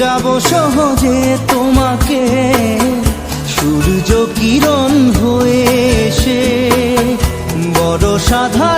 যাব সহজে তোমাকে। সূর্য কিরণ হয়ে এসে বড় সাধারা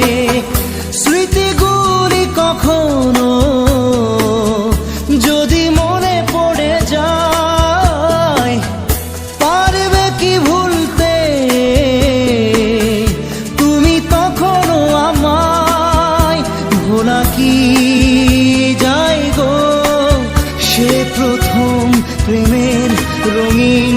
রঙিন